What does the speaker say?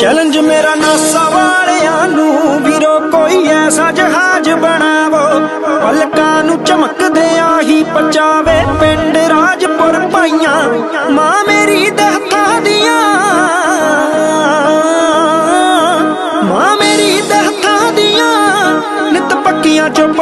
Challenge ਮੇਰਾ NASA ਵਾਲਿਆਂ ਨੂੰ ਵੀਰੋ, ਕੋਈ ਐਸਾ ਜਹਾਜ਼ ਬਣਾਵੋ। ਪਲਕਾਂ ਨੂੰ ਚਮਕਦੇ ਆਹੀ ਪਚਾਵੇ ਪਿੰਡ ਰਾਜਪੁਰ ਪਾਈਆਂ। ਮਾਂ ਮੇਰੀ ਦਹਤਾ ਦੀਆਂ। ਮਾਂ ਮੇਰੀ ਦਹਤਾ ਦੀਆਂ। ਨਿਤ ਪੱਕੀਆਂ ਚੋਂ